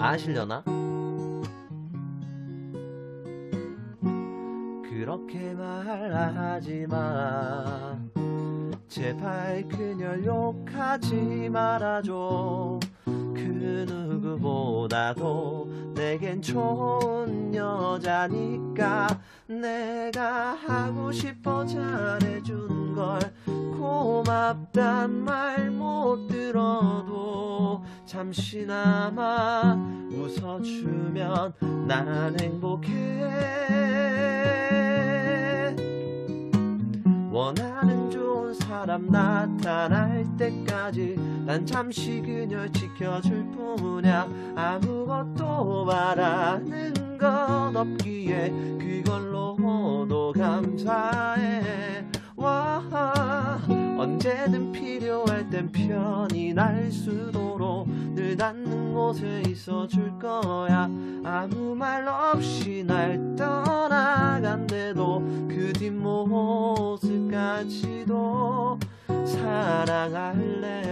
아시려나? 그렇게 말하지 마 제발 그녀 욕하지 말아줘 그 누구보다도 내겐 좋은 여자니까 내가 하고 싶어 잘해준 걸 고맙단 말 못 들어도 잠시나마 웃어주면 난 행복해. 원하는 좋은 사람 나타날 때까지 난 잠시 그녀 지켜줄 뿐이야. 아무것도 바라는 것 없기에 그걸로도 감사해 편히 날 수도록 늘 닿는 곳에 있어 줄 거야. 아무 말 없이 날 떠나간대도 그 뒷모습까지도 사랑할래.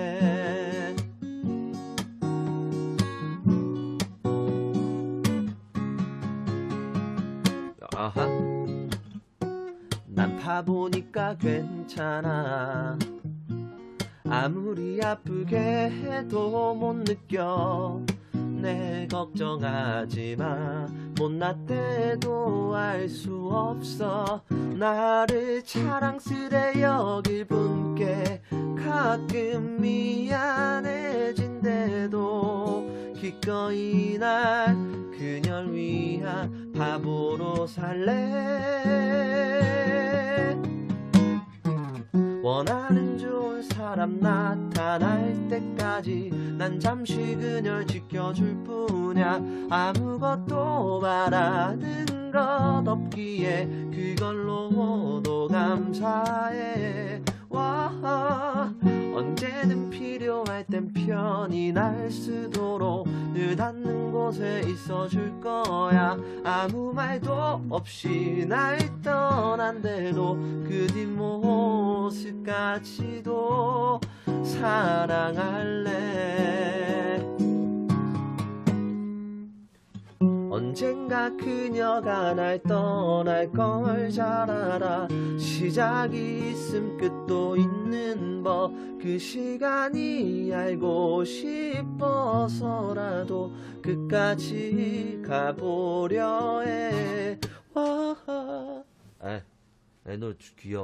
아하. 난 바보니까 괜찮아 아무리 아프게 해도 못 느껴. 내 걱정하지 마. 못났대도 알 수 없어. 나를 자랑스레 여길 분께 가끔 미안해진대도 기꺼이 날 그녀를 위한 바보로 살래. 원하는 좋은 사람 나타날 때까지 난 잠시 그녀를 지켜줄 뿐이야. 아무것도 바라는 것 없기에 그걸로도 감사해. 와 언제든 필요할 땐 편히 날 쓰도록 곳에 있어줄 거야. 아무 말도 없이 날 떠난대도 그 뒷모습까지도 사랑할래 언젠가 그녀가 날 떠날 걸 잘 알아. 시작이 있음 끝도 있는 법 그 시간이 알고 싶어서라도 끝까지 가보려 해. 와. 아, 너 귀여워